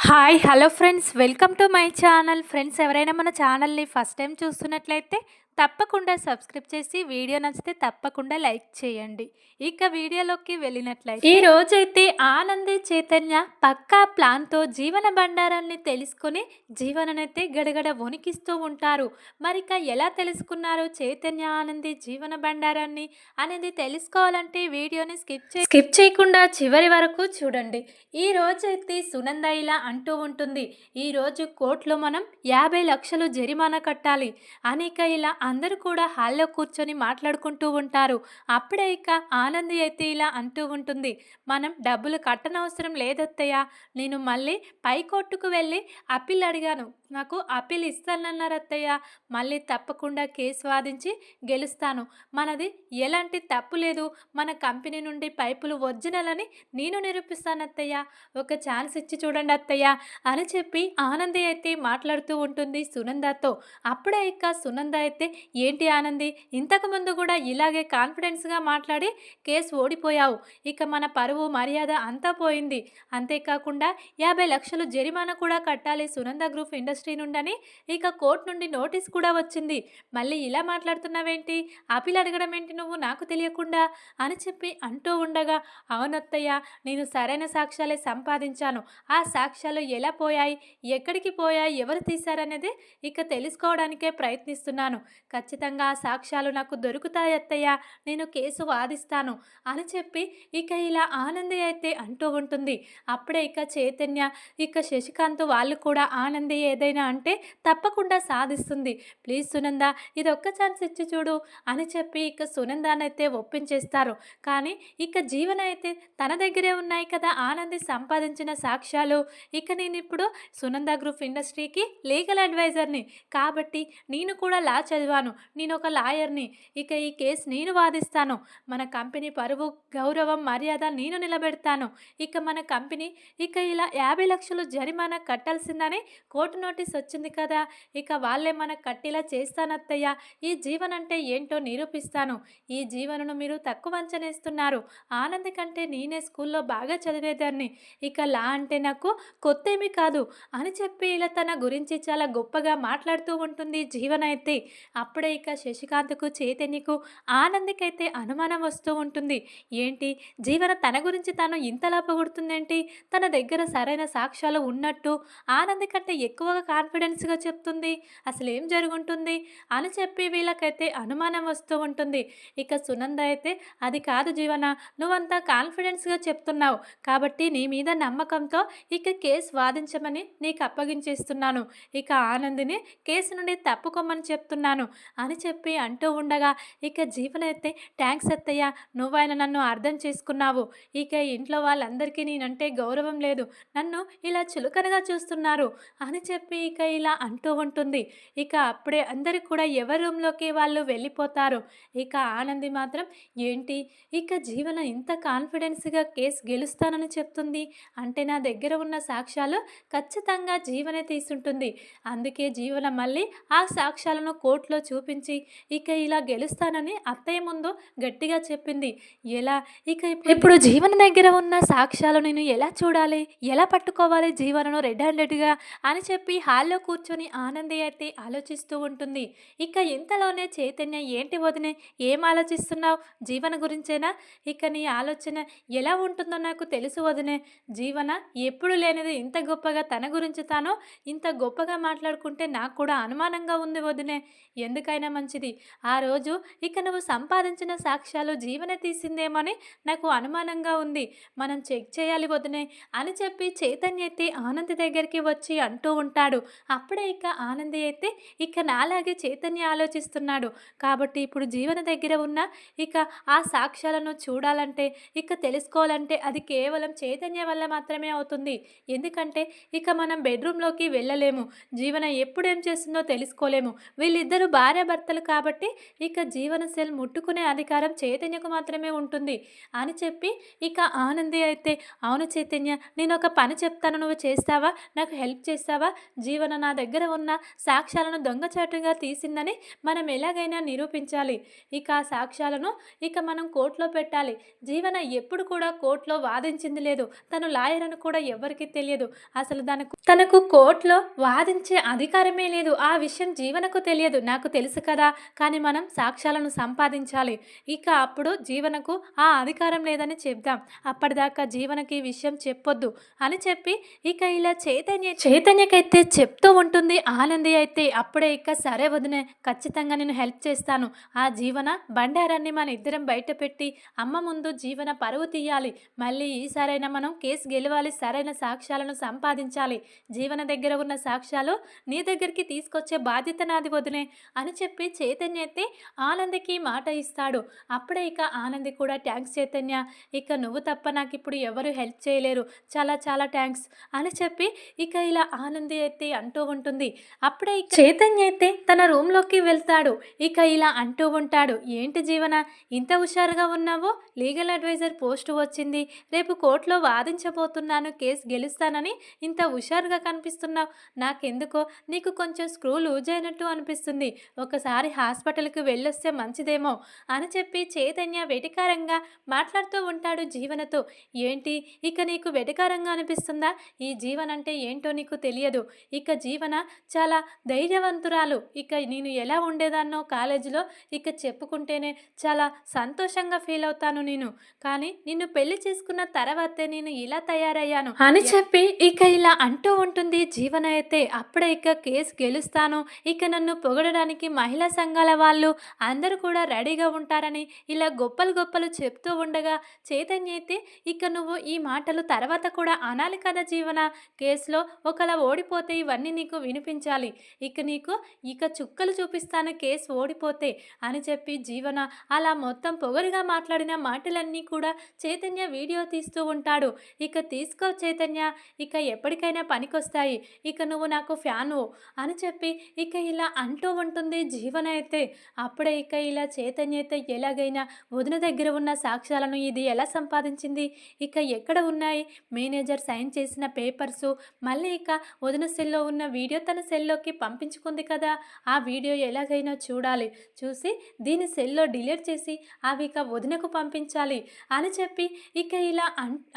Hi hello friends welcome to my channel friends ఎవరైనా మన ఛానల్ని ఫస్ట్ టైం చూస్తున్నట్లయితే తప్పకుండా సబ్స్క్రైబ్ చేసి వీడియో నచ్చితే తప్పకుండా లైక్ చేయండి. ఇక వీడియోలోకి వెళ్ళినట్లయితే ఈ రోజైతే ఆనంది చైతన్య పక్కా ప్లాన్తో జీవన బండారాన్ని తెలుసుకొని జీవననైతే గడగడ వణికిస్తూ ఉంటారు. మరిక ఎలా తెలుసుకున్నారో చైతన్య ఆనంది జీవన బండారాన్ని అనేది తెలుసుకోవాలంటే వీడియోని స్కిప్ చే స్కిప్ చేయకుండా చివరి వరకు చూడండి. ఈ రోజైతే సునంద ఇలా అంటూ ఉంటుంది. ఈరోజు కోర్టులో మనం యాభై లక్షలు జరిమానా కట్టాలి. అనేక ఇలా అందరూ కూడా హాల్లో కూర్చొని మాట్లాడుకుంటూ ఉంటారు. అప్పుడే ఇక ఆనంది అయితే ఇలా అంటూ ఉంటుంది. మనం డబ్బులు కట్టనవసరం లేదత్తయ్య. నేను మళ్ళీ పై కోర్టుకు వెళ్ళి అప్పీల్ అడిగాను. నాకు అప్పీల్ ఇస్తానన్నారు అత్తయ్య మళ్ళీ తప్పకుండా కేసు వాదించి గెలుస్తాను. మనది ఎలాంటి తప్పు లేదు. మన కంపెనీ నుండి పైపులు ఒరిజినల్ అని నేను నిరూపిస్తాను అత్తయ్య ఒక ఛాన్స్ ఇచ్చి చూడండి అత్తయ్య అని చెప్పి ఆనంది అయితే మాట్లాడుతూ ఉంటుంది సునందతో. అప్పుడే ఇక సునంద అయితే ఏంటి ఆనంది? ఇంతకుముందు కూడా ఇలాగే కాన్ఫిడెన్స్గా మాట్లాడి కేసు ఓడిపోయావు. ఇక మన పరువు మర్యాద అంతా పోయింది. అంతేకాకుండా యాభై లక్షలు జరిమానా కూడా కట్టాలి సునంద గ్రూప్ ఇండస్ట్రీ నుండని ఇక కోర్టు నుండి నోటీస్ కూడా వచ్చింది. మళ్ళీ ఇలా మాట్లాడుతున్నావేంటి? అపీల్ అడగడం ఏంటి నువ్వు? నాకు తెలియకుండా అని చెప్పి అంటూ ఉండగా అవునత్తయ్య నేను సరైన సాక్ష్యాలే సంపాదించాను. ఆ సాక్ష్యాలు ఎలా పోయాయి? ఎక్కడికి పోయాయి? ఎవరు తీశారనేది ఇక తెలుసుకోవడానికే ప్రయత్నిస్తున్నాను. ఖచ్చితంగా సాక్ష్యాలు నాకు దొరుకుతాయత్తయ్య నేను కేసు వాదిస్తాను అని చెప్పి ఇక ఇలా ఆనంది అయితే అంటూ ఉంటుంది. అప్పుడే ఇక చైతన్య ఇక శశికాంత్ వాళ్ళు కూడా ఆనంది ఏదైనా అంటే తప్పకుండా సాధిస్తుంది. ప్లీజ్ సునంద ఇది ఒక్క ఛాన్స్ ఇచ్చి చూడు అని చెప్పి ఇక సునందానైతే ఒప్పించేస్తారు. కానీ ఇక జీవన అయితే తన దగ్గరే ఉన్నాయి కదా ఆనంది సంపాదించిన సాక్ష్యాలు. ఇక నేను ఇప్పుడు సునంద గ్రూప్ ఇండస్ట్రీకి లీగల్ అడ్వైజర్ని. కాబట్టి నేను కూడా లా చదివాను. నేను ఒక లాయర్ని. ఇక ఈ కేసు నేను వాదిస్తాను. మన కంపెనీ పరువు గౌరవం మర్యాద నేను నిలబెడతాను. ఇక మన కంపెనీ ఇక ఇలా యాభై లక్షలు జరిమానా కట్టాల్సిందని కోర్టు నోటీస్ వచ్చింది కదా. ఇక వాళ్ళే మనకు కట్టేలా చేస్తానత్తయ్య. ఈ జీవన్ అంటే ఏంటో నిరూపిస్తాను. ఈ జీవనను మీరు తక్కువ అంచనేస్తున్నారు. ఆనంద్ కంటే నేనే స్కూల్లో బాగా చదివేదాన్ని. ఇక లా అంటే నాకు కొత్త ఏమీ కాదు. అని చెప్పి ఇలా తన గురించి చాలా గొప్పగా మాట్లాడుతూ ఉంటుంది జీవన అయితే అప్పుడే ఇక శశికాంత్కు చైతన్యకు ఆనందికైతే అనుమానం వస్తూ ఉంటుంది. ఏంటి? జీవన తన గురించి తాను ఇంతలా పొగుడుతుందేంటి? తన దగ్గర సరైన సాక్ష్యాలు ఉన్నట్టు ఆనంది కంటే ఎక్కువగా కాన్ఫిడెన్స్గా చెప్తుంది. అసలు ఏం జరుగుంటుంది? అని చెప్పి వీళ్ళకైతే అనుమానం వస్తూ ఉంటుంది. ఇక సునంద అయితే అది కాదు జీవన నువ్వంతా కాన్ఫిడెన్స్గా చెప్తున్నావు. కాబట్టి నీ మీద నమ్మకంతో ఇక కేసు వాదించమని నీకు అప్పగించేస్తున్నాను. ఇక ఆనందిని కేసు నుండి తప్పుకోమని చెప్తున్నాను. అని చెప్పి అంటూ ఉండగా ఇక జీవనైతే ట్యాంక్స్ థ్యాంక్స్ అత్తయ్య నువ్వైనా నన్ను అర్థం చేసుకున్నావు. ఇక ఇంట్లో వాళ్ళందరికీ నేనంటే గౌరవం లేదు. నన్ను ఇలా చులకనగా చూస్తున్నారు అని చెప్పి ఇక ఇలా అంటూ ఉంటుంది. ఇక అప్పుడే అందరికి కూడా ఎవరి రూమ్లోకి వాళ్ళు వెళ్ళిపోతారు. ఇక ఆనంది మాత్రం ఏంటి? ఇక జీవన ఇంత కాన్ఫిడెన్స్గా కేసు గెలుస్తానని చెప్తుంది. అంటే నా దగ్గర ఉన్న సాక్ష్యాలు ఖచ్చితంగా జీవనే తీసుంటుంది అందుకే జీవన మళ్ళీ ఆ సాక్ష్యాలను కోర్టులో చూపించి ఇక ఇలా గెలుస్తానని అత్తయ్య ముందు గట్టిగా చెప్పింది. ఎలా? ఇక ఇప్పుడు- జీవన దగ్గర ఉన్న సాక్ష్యాలు నేను ఎలా చూడాలి? ఎలా పట్టుకోవాలి జీవనను రెడ్ హ్యాండెడ్గా? అని చెప్పి హాల్లో కూర్చొని ఆనంది అయితే ఆలోచిస్తూ ఉంటుంది. ఇక ఇంతలోనే చైతన్య ఏంటి వదినే ఏం ఆలోచిస్తున్నావు? జీవన గురించేనా? ఇక నీ ఆలోచన ఎలా ఉంటుందో నాకు తెలుసు వదినే. జీవన ఎప్పుడు లేనిది ఇంత గొప్పగా తన గురించి తాను ఇంత గొప్పగా మాట్లాడుకుంటే నాకు కూడా అనుమానంగా ఉంది వదినే. ఎందుకు ఎందుకైనా మంచిది. ఆ రోజు ఇక నువ్వు సంపాదించిన సాక్ష్యాలు జీవన తీసిందేమని నాకు అనుమానంగా ఉంది. మనం చెక్ చేయాలి వదినే అని చెప్పి చైతన్య అయితే ఆనంది దగ్గరికి వచ్చి అంటూ ఉంటాడు. అప్పుడే ఇక ఆనంది అయితే ఇక నాలాగే చైతన్య ఆలోచిస్తున్నాడు. కాబట్టి ఇప్పుడు జీవన దగ్గర ఉన్న ఇక ఆ సాక్ష్యాలను చూడాలంటే ఇక తెలుసుకోవాలంటే అది కేవలం చైతన్య వల్ల మాత్రమే అవుతుంది. ఎందుకంటే ఇక మనం బెడ్రూమ్లోకి వెళ్ళలేము. జీవన ఎప్పుడు ఏం చేస్తుందో తెలుసుకోలేము. వీళ్ళిద్దరూ భార్యాభర్తలు కాబట్టి ఇక జీవన సెల్ ముట్టుకునే అధికారం చైతన్యకు మాత్రమే ఉంటుంది. అని చెప్పి ఇక ఆనంది అయితే అవును చైతన్య నేను ఒక పని చెప్తాను నువ్వు చేస్తావా? నాకు హెల్ప్ చేస్తావా? జీవన నా దగ్గర ఉన్న సాక్ష్యాలను దొంగచాటుగా తీసిందని మనం ఎలాగైనా నిరూపించాలి. ఇక ఆ సాక్ష్యాలను ఇక మనం కోర్టులో పెట్టాలి. జీవన ఎప్పుడు కూడా కోర్టులో వాదించింది లేదు. తను లాయర్ అని కూడా ఎవరికి తెలియదు. అసలు తనకు తనకు కోర్టులో వాదించే అధికారమే లేదు. ఆ విషయం జీవనకు తెలియదు. నాకు తెలుసు కదా. కానీ మనం సాక్ష్యాలను సంపాదించాలి. ఇక అప్పుడు జీవనకు ఆ అధికారం లేదని చెప్దాం. అప్పటిదాకా జీవనకి ఈ విషయం చెప్పొద్దు అని చెప్పి ఇక ఇలా చైతన్య చైతన్యకైతే చెప్తూ ఉంటుంది ఆనంది అయితే. అప్పుడే ఇక సరే వదినే ఖచ్చితంగా నేను హెల్ప్ చేస్తాను. ఆ జీవన బండారాన్ని మన ఇద్దరం బయట పెట్టి అమ్మ ముందు జీవన పరువు తీయాలి. మళ్ళీ ఈసారైనా మనం కేసు గెలవాలి సరైన సాక్ష్యాలను సంపాదించాలి. జీవన దగ్గర ఉన్న సాక్ష్యాలు నీ దగ్గరికి తీసుకొచ్చే బాధ్యత నాది వదినే అని చెప్పి చైతన్య అయితే ఆనందికి మాట ఇస్తాడు. అప్పుడే ఇక ఆనంది కూడా థ్యాంక్స్ చైతన్య ఇక నువ్వు తప్ప నాకు ఇప్పుడు ఎవరు హెల్ప్ చేయలేరు. చాలా చాలా థ్యాంక్స్ అని చెప్పి ఇక ఇలా ఆనంది అయితే అంటూ ఉంటుంది. అప్పుడే ఇక చైతన్య అయితే తన రూమ్లోకి వెళ్తాడు. ఇక ఇలా అంటూ ఉంటాడు ఏంటి జీవన ఇంత హుషారుగా ఉన్నావో? లీగల్ అడ్వైజర్ పోస్ట్ వచ్చింది. రేపు కోర్టులో వాదించబోతున్నాను కేసు గెలుస్తానని ఇంత హుషారుగా కనిపిస్తున్నావు. నాకెందుకో? నీకు కొంచెం స్క్రూ లూజ్ అయినట్టు అనిపిస్తుంది. ఒకసారి హాస్పిటల్కి వెళ్ళొస్తే మంచిదేమో అని చెప్పి చైతన్య వెటికారంగా మాట్లాడుతూ ఉంటాడు జీవనతో. ఏంటి? ఇక నీకు వెటికారంగా అనిపిస్తుందా? ఈ జీవన అంటే ఏంటో నీకు తెలియదు. ఇక జీవన చాలా ధైర్యవంతురాలు. ఇక నేను ఎలా ఉండేదాన్నో కాలేజీలో ఇక చెప్పుకుంటేనే చాలా సంతోషంగా ఫీల్ అవుతాను నేను. కానీ నిన్ను పెళ్ళి చేసుకున్న తర్వాతే నేను ఇలా తయారయ్యాను. అని చెప్పి ఇక ఇలా అంటూ ఉంటుంది జీవన అయితే. అప్పుడే ఇక కేసు గెలుస్తాను. ఇక నన్ను పొగడడానికి మహిళా సంఘాల వాళ్ళు అందరూ కూడా రెడీగా ఉంటారని ఇలా గొప్పలు గొప్పలు చెప్తూ ఉండగా చైతన్య అయితే ఇక నువ్వు ఈ మాటలు తర్వాత కూడా అనాలి కదా జీవన. కేసులో ఒకలా ఓడిపోతే ఇవన్నీ నీకు వినిపించాలి. ఇక నీకు ఇక చుక్కలు చూపిస్తాను కేసు ఓడిపోతే అని చెప్పి జీవన అలా మొత్తం పొగరుగా మాట్లాడిన మాటలన్నీ కూడా చైతన్య వీడియో తీస్తూ ఉంటాడు. ఇక తీసుకో చైతన్య ఇక ఎప్పటికైనా పనికొస్తాయి. ఇక నువ్వు నాకు ఫ్యాను అని చెప్పి ఇక ఇలా అంటూ ఉంటుంది జీవన అయితే అప్పుడే ఇక ఇలా చైతన్య అయితే ఎలాగైనా వదిన దగ్గర ఉన్న సాక్ష్యాలను ఇది ఎలా సంపాదించింది? ఇక ఎక్కడ ఉన్నాయి? మేనేజర్ సైన్ చేసిన పేపర్సు మళ్ళీ ఇక వదిన సెల్లో ఉన్న వీడియో తన సెల్లోకి పంపించుకుంది కదా. ఆ వీడియో ఎలాగైనా చూడాలి. చూసి దీని సెల్లో డిలీట్ చేసి అవి ఇక వదినకు పంపించాలి అని చెప్పి ఇక ఇలా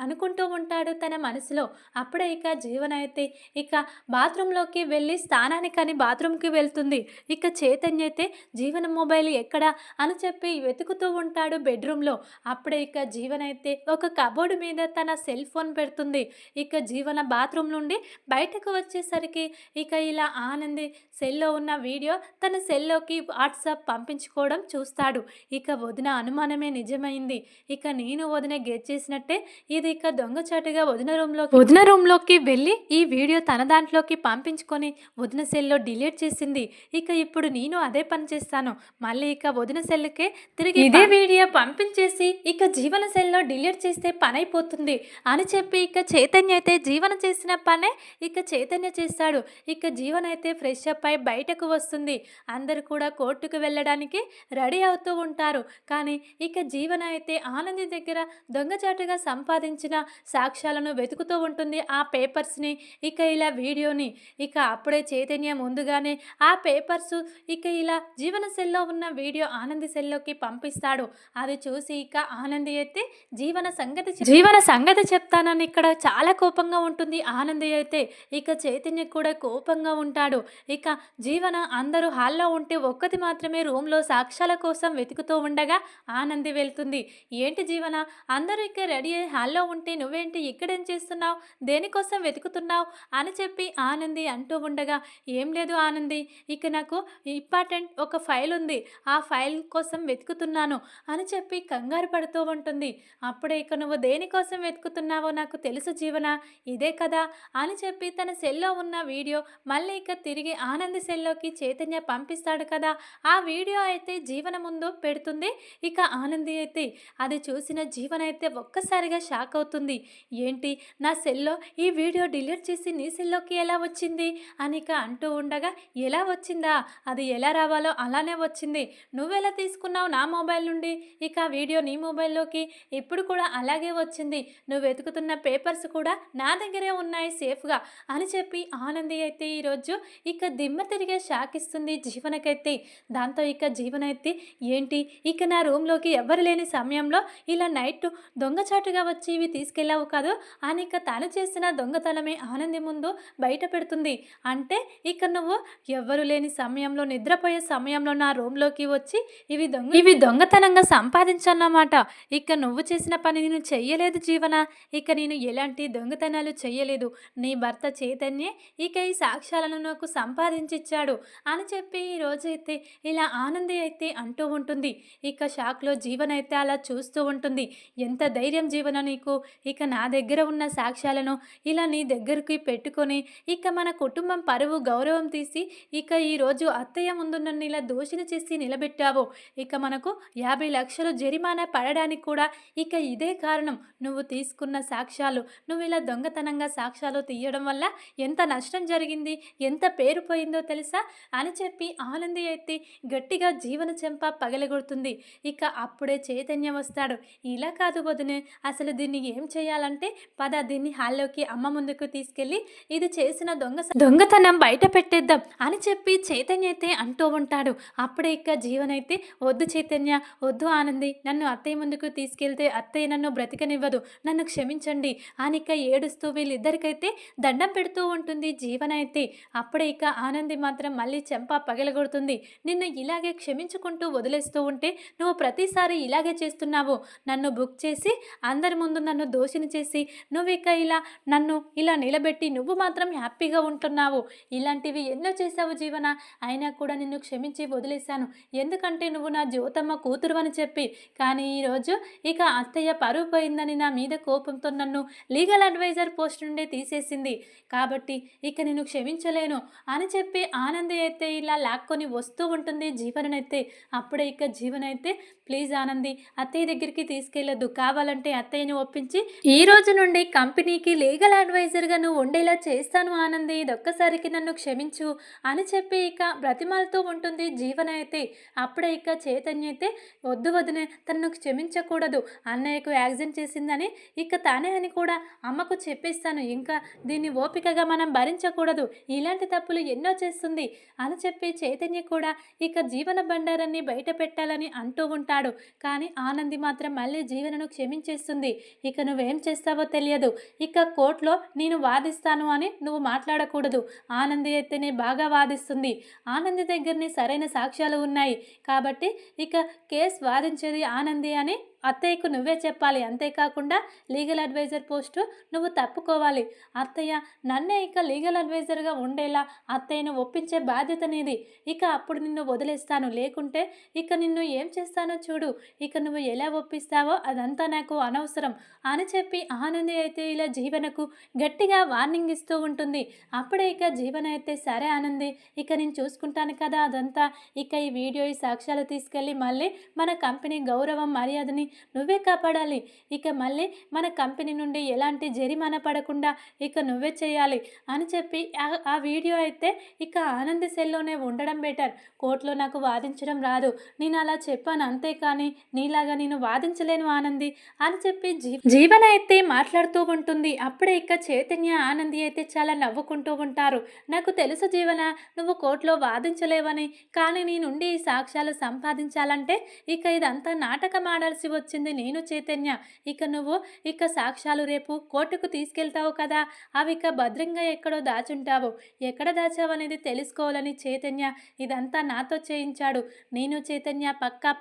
అనుకుంటూ ఉంటాడు తన మనసులో. అప్పుడే ఇక జీవన అయితే ఇక బాత్రూంలోకి వెళ్ళి స్నానానికని బాత్రూంకి వెళ్తుంది. ఇక చైతన్య అయితే జీవన మొబైల్ ఎక్కడ అని చెప్పి వెతుకుతూ ఉంటాడు బెడ్రూమ్లో. అప్పుడే ఇక జీవన అయితే ఒక కబోర్డు మీద తన సెల్ ఫోన్ పెడుతుంది. ఇక జీవన బాత్రూమ్ నుండి బయటకు వచ్చేసరికి ఇక ఇలా ఆనంది సెల్లో ఉన్న వీడియో తన సెల్లోకి వాట్సాప్ పంపించుకోవడం చూస్తాడు. ఇక వదిన అనుమానమే నిజమైంది. ఇక నేను వదిన గెట్ చేసినట్టే ఇది ఇక దొంగచాటుగా వదిన రూమ్లో వదిన రూమ్లోకి వెళ్ళి ఈ వీడియో తన దాంట్లోకి పంపించుకొని వదిన సెల్లో డిలీట్ చేసింది. ఇక ఇప్పుడు నేను అదే పని చేస్తాను. మళ్ళీ ఇక వదిన సెల్కే తిరిగి ఇదే వీడియో పంపించేసి ఇక జీవన సెల్లో డిలీట్ చేస్తే పని అయిపోతుంది అని చెప్పి ఇక చైతన్య అయితే జీవన చేసిన పనే ఇక చైతన్య చేస్తాడు. ఇక జీవన అయితే ఫ్రెష్ అప్ అయి బయటకు వస్తుంది. అందరు కూడా కోర్టుకు వెళ్ళడానికి రెడీ అవుతూ ఉంటారు. కానీ ఇక జీవన అయితే ఆనంది దగ్గర దొంగచాటుగా సంపాదించిన సాక్ష్యాలను వెతుకుతూ ఉంటుంది ఆ పేపర్స్ని ఇక ఇలా వీడియోని. ఇక అప్పుడే చైతన్య ముందుగానే ఆ పేపర్స్ ఇక ఇలా జీవన సెల్లో ఉన్న వీడియో ఆనంది సెల్లోకి పంపిస్తాడు. అది చూసి ఇక ఆనంది అయితే జీవన సంగతి జీవన సంగతి చెప్తానని ఇక్కడ చాలా కోపంగా ఉంటుంది ఆనంది అయితే. ఇక చైతన్య కూడా కోపంగా ఉంటాడు. ఇక జీవన అందరూ హాల్లో ఉంటే ఒక్కటి మాత్రమే రూమ్లో సాక్ష్యాల కోసం వెతుకుతూ ఉండగా ఆనంది వెళ్తుంది. ఏంటి జీవన అందరూ ఇక్కడ రెడీ అయ్యి హాల్లో ఉంటే నువ్వేంటి ఇక్కడేం చేస్తున్నావు? దేనికోసం వెతుకుతున్నావు? అని చెప్పి ఆనంది అంటూ ఉండగా ఏం లేదు ఆనంది ఇక నాకు ఇంపార్టెంట్ ఒక ఫైల్ ఉంది. ఆ ఫైల్ కోసం వెతుకుతున్నాను అని చెప్పి కంగారు పడుతూ ఉంటుంది. అప్పుడే ఇక నువ్వు దేనికోసం వెతుకుతున్నావో నాకు తెలుసు జీవన? ఇదే కదా అని చెప్పి తన సెల్లో ఉన్న వీడియో మళ్ళీ ఇక తిరిగి ఆనంది సెల్లోకి చైతన్య పంపిస్తాడు కదా. ఆ వీడియో అయితే జీవన ముందు పెడుతుంది. ఇక ఆనంది అయితే అది చూసిన జీవన అయితే ఒక్కసారిగా షాక్ అవుతుంది. ఏంటి నా సెల్లో ఈ వీడియో డిలీట్ చేసి నీ సెల్లోకి ఎలా వచ్చింది? అని ఇక అంటూ ఉండగా ఎలా వచ్చిందా? అది ఎలా రావాలో అలానే వచ్చింది. నువ్వెలా తీసుకున్నావు నా మొబైల్ నుండి? ఇక వీడియో నీ మొబైల్లోకి ఇప్పుడు కూడా అలాగే వచ్చింది. నువ్వు వెతుకుతున్న పేపర్స్ కూడా నా దగ్గరే ఉన్నాయి సేఫ్గా అని చెప్పి ఆనంది అయితే ఈరోజు ఇక దిమ్మ తిరిగే షాక్ ఇస్తుంది జీవనకైతే. దాంతో ఇక జీవనైతే ఏంటి? ఇక నా రూమ్లోకి ఎవరు లేని సమయంలో ఇలా నైట్ దొంగచాటుగా వచ్చి ఇవి తీసుకెళ్ళావు కాదు? అని ఇక తను చేసిన దొంగతనమే ఆనంది ముందు బయట పెడుతుంది. అంటే ఇక నువ్వు ఎవ్వరు లేని సమయంలో నిద్రపోయే సమయంలో నా రూమ్లోకి వచ్చి ఇవి దొంగ ఇవి దొంగతనంగా సంపాదించన్నమాట ఇక నువ్వు చేసిన పని నేను చెయ్యలేదు జీవన. ఇక నేను ఎలాంటి దొంగతనాలు చెయ్యలేదు. నీ భర్త చైతన్యే ఇక ఈ సాక్ష్యాలను నాకు సంపాదించిచ్చాడు అని చెప్పి ఈ రోజైతే ఇలా ఆనంది అయితే అంటూ ఉంటుంది. ఇక షాక్లో జీవన అయితే అలా చూస్తూ ఉంటుంది. ఎంత ధైర్యం జీవన నీకు? ఇక నా దగ్గర ఉన్న సాక్ష్యాలను ఇలా నీ దగ్గరికి పెట్టుకొని ఇక మన కుటుంబం పరువు గౌరవం తీసి ఇక ఈరోజు అత్తయ్య ముందు నన్ను ఇలా దోషిని చేసి నిలబెట్టావు ఇక మనకు యాభై లక్షలు జరిమానా పడడానికి కూడా ఇక ఇదే కారణం. నువ్వు తీసుకున్న సాక్ష్యాలు నువ్వు ఇలా దొంగతనంగా సాక్ష్యాలు తీయడం వల్ల ఎంత నష్టం జరిగింది ఎంత పేరు పోయిందో తెలుసా? అని చెప్పి ఆనంది అయితే గట్టిగా జీవన చెంప పగలగొడుతుంది. ఇక అప్పుడే చైతన్యం వస్తాడు. ఇలా కాదు వదినే అసలు దీన్ని ఏం చేయాలంటే పద దీన్ని హాల్లోకి అమ్మ ముందుకు తీసుకెళ్ళి ఇది చేసిన దొంగ దొంగతనం బయట పెట్టేద్దాం అని చెప్పి చైతన్య అయితే అంటూ ఉంటాడు. అప్పుడే ఇక జీవనైతే వద్దు చైతన్య వద్దు ఆనంది. నన్ను అత్తయ్య ముందుకు తీసుకెళ్తే అత్తయ్య నన్ను బ్రతికనివ్వదు. నన్ను క్షమించండి అనిక ఏడుస్తూ వీళ్ళిద్దరికైతే దండం పెడుతూ ఉంటుంది జీవనైతే. అప్పుడే ఇక ఆనంది మాత్రం మళ్ళీ చెంప పగలగొడుతుంది. నిన్ను ఇలాగే క్షమించుకుంటూ వదిలేస్తూ ఉంటే నువ్వు ప్రతిసారి ఇలాగే చేస్తున్నావు. నన్ను బుక్ చేసి అందరి ముందు నన్ను దోషిని చేసి నువ్వు ఇక ఇలా నన్ను ఇలా నిలబెట్టి నువ్వు మాత్రం హ్యాపీగా ఉంటున్నావు. ఇలాంటివి ఎన్నో చేసావు జీవన. అయినా కూడా నిన్ను క్షమించి వదిలేశాను. ఎందుకంటే నువ్వు నా జ్యోతమ్మ కూతురు అని చెప్పి. కానీ ఈరోజు ఇక అత్తయ్య పరువు పోయిందని నా మీద కోపంతో నన్ను లీగల్ అడ్వైజర్ పోస్ట్ నుండే తీసేసింది. కాబట్టి ఇక నేను క్షమించలేను అని చెప్పి ఆనంది అయితే ఇలా లాక్కొని వస్తూ ఉంటుంది జీవనైతే అప్పుడే ఇక జీవనైతే ప్లీజ్ ఆనంది అత్తయ్య దగ్గరికి తీసుకెళ్ళొద్దు కావాలంటే అత్తయ్యని ఒప్పించి ఈ రోజు నుండి కంపెనీకి లీగల్ అడ్వైజర్గా నువ్వు ఉండేలా చేస్తాను ఆనంది. ఇదొక్కసారికి నన్ను క్షమించు అని చెప్పి ఇక బ్రతిమాలతో ఉంటుంది జీవన అయితే. అప్పుడే ఇక చైతన్య అయితే వద్దు వదినే తనను క్షమించకూడదు. అన్నయ్యకు యాక్సిడెంట్ చేసిందని ఇక తానే అని కూడా అమ్మకు చెప్పేస్తాను. ఇంకా దీన్ని ఓపికగా మనం భరించకూడదు. ఇలాంటి తప్పులు ఎన్నో చేస్తుంది అని చెప్పి చైతన్య కూడా ఇక జీవన బండారాన్ని బయట పెట్టాలని అంటూ ఉంటాను అంటాడు కానీ ఆనంది మాత్రం మళ్ళీ జీవనను క్షమించేస్తుంది. ఇక నువ్వేం చేస్తావో తెలియదు. ఇక కోర్టులో నేను వాదిస్తాను అని నువ్వు మాట్లాడకూడదు. ఆనంది అయితేనే బాగా వాదిస్తుంది. ఆనంది దగ్గరనే సరైన సాక్ష్యాలు ఉన్నాయి. కాబట్టి ఇక కేసు వాదించేది ఆనంది అని అత్తయ్యకు నువ్వే చెప్పాలి. అంతేకాకుండా లీగల్ అడ్వైజర్ పోస్టు నువ్వు తప్పుకోవాలి. అత్తయ్య నన్నే ఇక లీగల్ అడ్వైజర్గా ఉండేలా అత్తయ్యను ఒప్పించే బాధ్యత నీది. ఇక అప్పుడు నిన్ను వదిలేస్తాను. లేకుంటే ఇక నిన్ను ఏం చేస్తానో చూడు ఇక నువ్వు ఎలా ఒప్పిస్తావో అదంతా నాకు అనవసరం అని చెప్పి ఆనంది అయితే ఇలా జీవనకు గట్టిగా వార్నింగ్ ఇస్తూ ఉంటుంది. అప్పుడే ఇక జీవన అయితే సరే ఆనంది ఇక నేను చూసుకుంటాను కదా అదంతా. ఇక ఈ వీడియో ఈ సాక్ష్యాలు తీసుకెళ్ళి మళ్ళీ మన కంపెనీ గౌరవం మర్యాదని నువ్వే కాపాడాలి. ఇక మళ్ళీ మన కంపెనీ నుండి ఎలాంటి జరిమానా పడకుండా ఇక నువ్వే చేయాలి అని చెప్పి ఆ- వీడియో అయితే ఇక ఆనంది సెల్లోనే ఉండడం బెటర్. కోర్టులో నాకు వాదించడం రాదు. నేను అలా చెప్పాను అంతే అంతేకాని నీలాగా నేను వాదించలేను ఆనంది అని చెప్పి జీ జీవన అయితే మాట్లాడుతూ ఉంటుంది. అప్పుడే ఇక చైతన్య ఆనంది అయితే చాలా నవ్వుకుంటూ ఉంటారు. నాకు తెలుసు జీవన నువ్వు కోర్టులో వాదించలేవని. కానీ నీ నుండి ఈ సాక్ష్యాలు సంపాదించాలంటే ఇక ఇదంతా నాటకం ఆడాల్సి వచ్చింది నేను చైతన్య. ఇక నువ్వు ఇక సాక్ష్యాలు రేపు కోర్టుకు తీసుకెళ్తావు కదా. అవి ఇక భద్రంగా ఎక్కడో దాచుంటావు. ఎక్కడ దాచావు అనేది తెలుసుకోవాలని చైతన్య ఇదంతా నాతో చేయించాడు. నేను చైతన్య పక్కా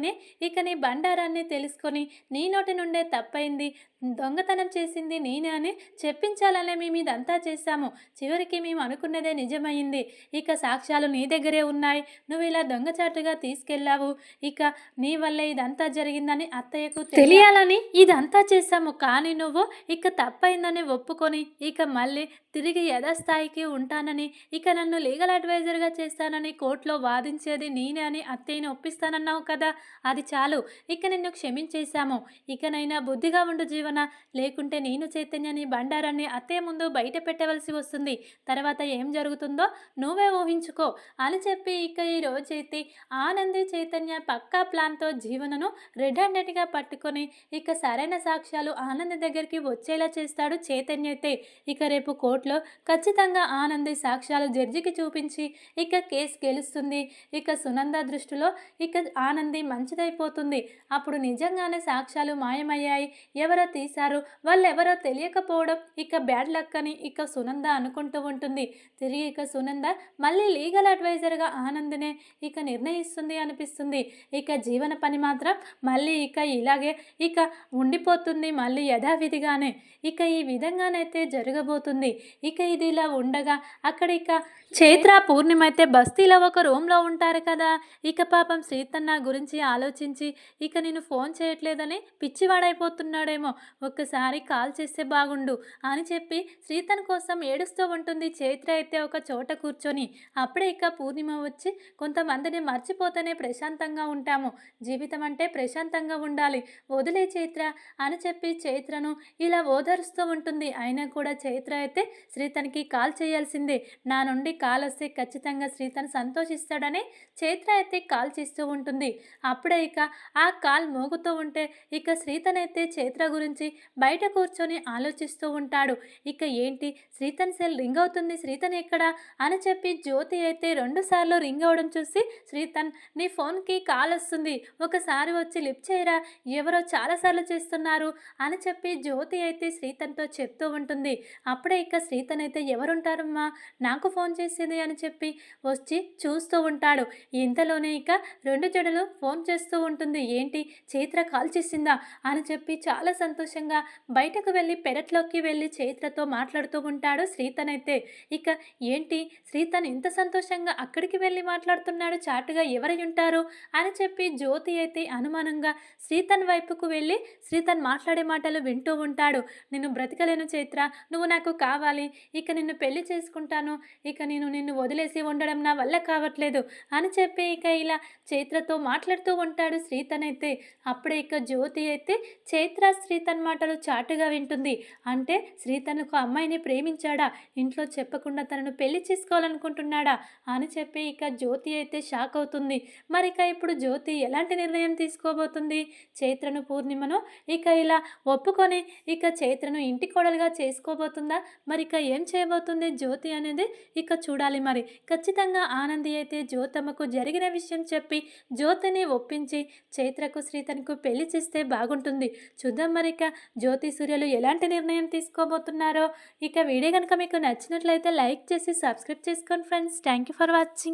ప్లాన్తోనే ఇక నీ బండారాన్ని తెలుసుకొని నీ నోటి నుండే తప్పైంది. దొంగతనం చేసింది నేనే అని చెప్పించాలనే మేము ఇదంతా చేశాము. చివరికి మేము అనుకున్నదే నిజమైంది ఇక సాక్ష్యాలు నీ దగ్గరే ఉన్నాయి. నువ్వు ఇలా దొంగచాటుగా తీసుకెళ్ళావు. ఇక నీ వల్లే ఇదంతా జరిగిందని అత్తయ్యకు తెలియాలని ఇదంతా చేశాము. కానీ నువ్వు ఇక తప్పైందని ఒప్పుకొని ఇక మళ్ళీ తిరిగి యథాస్థాయికి ఉంటానని ఇక నన్ను లీగల్ అడ్వైజర్గా చేస్తానని కోర్టులో వాదించేది నేనే అని అత్తయ్యని ఒప్పిస్తానన్నావు కదా. అది చాలు. ఇక నిన్ను క్షమించేశాము. ఇకనైనా బుద్ధిగా ఉండు జీవన. జీవన లేకుంటే నేను చైతన్యని బండారాన్ని అత్తయ్య ముందు బయట పెట్టవలసి వస్తుంది. తర్వాత ఏం జరుగుతుందో నువ్వే ఊహించుకో. అని చెప్పి ఇక ఈ రోజైతే ఆనంది చైతన్య పక్కా ప్లాన్తో జీవనను రెడ్ హ్యాండెడ్గా పట్టుకొని ఇక సరైన సాక్ష్యాలు ఆనంది దగ్గరికి వచ్చేలా చేస్తాడు చైతన్య అయితే. ఇక రేపు కోర్టులో ఖచ్చితంగా ఆనంది సాక్ష్యాలు జడ్జికి చూపించి ఇక కేసు గెలుస్తుంది. ఇక సునంద దృష్టిలో ఇక ఆనంది మంచిదైపోతుంది. అప్పుడు నిజంగానే సాక్ష్యాలు మాయమయ్యాయి. ఎవరో తీశారు. వాళ్ళు ఎవరో తెలియకపోవడం ఇక బ్యాడ్ లక్ అని ఇక సునంద అనుకుంటూ ఉంటుంది. తిరిగి ఇక సునంద మళ్ళీ లీగల్ అడ్వైజర్గా ఆనందనే ఇక నిర్ణయిస్తుంది అనిపిస్తుంది. ఇక జీవన పని మాత్రం మళ్ళీ ఇక ఇలాగే ఇక ఉండిపోతుంది మళ్ళీ యథావిధిగానే. ఇక ఈ విధంగానైతే జరగబోతుంది. ఇక ఇది ఇలా ఉండగా అక్కడ ఇక చైత్ర పూర్ణిమ అయితే బస్తీలో ఒక రూమ్లో ఉంటారు కదా. ఇక పాపం శ్రీతన్న గురించి ఆలోచించి ఇక నేను ఫోన్ చేయట్లేదని పిచ్చివాడైపోతున్నాడేమో. ఒక్కసారి కాల్ చేస్తే బాగుండు అని చెప్పి శ్రీతన్ కోసం ఏడుస్తూ ఉంటుంది. చైత్ర అయితే ఒక చోట కూర్చొని అప్పుడే ఇక పూర్ణిమ వచ్చి కొంతమందిని మర్చిపోతేనే ప్రశాంతంగా ఉంటాము. జీవితం అంటే ప్రశాంతంగా ఉండాలి. వదిలే చైత్ర అని చెప్పి చైత్రను ఇలా ఓదరుస్తూ ఉంటుంది. అయినా కూడా చైత్ర అయితే శ్రీతన్కి కాల్ చేయాల్సిందే. నా నుండి కాల్ వస్తే ఖచ్చితంగా శ్రీతన్ సంతోషిస్తాడని చైత్ర అయితే కాల్ చేస్తూ ఉంటుంది. అప్పుడే ఇక ఆ కాల్ మోగుతూ ఉంటే ఇక శ్రీతన్ అయితే చైత్ర గురించి బయట కూర్చొని ఆలోచిస్తూ ఉంటాడు. ఇక ఏంటి? శ్రీతన్ సెల్ రింగ్ అవుతుంది. శ్రీతన్ ఎక్కడా? అని చెప్పి జ్యోతి అయితే రెండుసార్లు రింగ్ అవడం చూసి శ్రీతన్ నీ ఫోన్కి కాల్ వస్తుంది. ఒకసారి వచ్చి లిఫ్ట్ చేయరా? ఎవరో చాలాసార్లు చేస్తున్నారు. అని చెప్పి జ్యోతి అయితే శ్రీతన్తో చెప్తూ ఉంటుంది. అప్పుడే ఇక శ్రీతన్ అయితే ఎవరుంటారమ్మా? నాకు ఫోన్ చేసింది అని చెప్పి వచ్చి చూస్తూ ఉంటాడు. ఇంతలోనే ఇక రెండు జడలు ఫోన్ చేస్తూ ఉంటుంది. ఏంటి? చైత్ర కాల్ చేసిందా? అని చెప్పి చాలా సంతోషం సంతోషంగా బయటకు వెళ్ళి పెరట్లోకి వెళ్ళి చైత్రతో మాట్లాడుతూ ఉంటాడు శ్రీతన్ అయితే. ఇక ఏంటి? శ్రీతన్ ఇంత సంతోషంగా అక్కడికి వెళ్ళి మాట్లాడుతున్నాడు? చాటుగా ఎవరై ఉంటారు? అని చెప్పి జ్యోతి అయితే అనుమానంగా శ్రీతన్ వైపుకు వెళ్ళి శ్రీతన్ మాట్లాడే మాటలు వింటూ ఉంటాడు. నేను బ్రతకలేను చైత్ర. నువ్వు నాకు కావాలి. ఇక నిన్ను పెళ్ళి చేసుకుంటాను. ఇక నేను నిన్ను వదిలేసి ఉండడం నా వల్ల కావట్లేదు అని చెప్పి ఇక ఇలా చైత్రతో మాట్లాడుతూ ఉంటాడు శ్రీతన్ అయితే. అప్పుడే ఇక జ్యోతి అయితే చైత్ర శ్రీతన్ మాటలు చాటుగా వింటుంది. అంటే శ్రీతన్ ఒక అమ్మాయిని ప్రేమించాడా? ఇంట్లో చెప్పకుండా తనను పెళ్ళి చేసుకోవాలనుకుంటున్నాడా? అని చెప్పి ఇక జ్యోతి అయితే షాక్ అవుతుంది. మరి ఇక ఇప్పుడు జ్యోతి ఎలాంటి నిర్ణయం తీసుకోబోతుంది? చైత్రను పూర్ణిమను ఇక ఇలా ఒప్పుకొని ఇక చైత్రను ఇంటి కోడలుగా చేసుకోబోతుందా? మరి ఇక ఏం చేయబోతుంది జ్యోతి అనేది ఇక చూడాలి మరి. ఖచ్చితంగా ఆనంది అయితే జ్యోతమ్మకు జరిగిన విషయం చెప్పి జ్యోతిని ఒప్పించి చైత్రకు శ్రీతన్కు పెళ్ళి చేస్తే బాగుంటుంది. చూద్దాం మరి ఇక జ్యోతి సూర్యలు ఎలాంటి నిర్ణయం తీసుకోబోతున్నారో ఇక వీడియో కనుక మీకు నచ్చినట్లయితే లైక్ చేసి సబ్స్క్రైబ్ చేసుకోండి friends. Thank you for watching.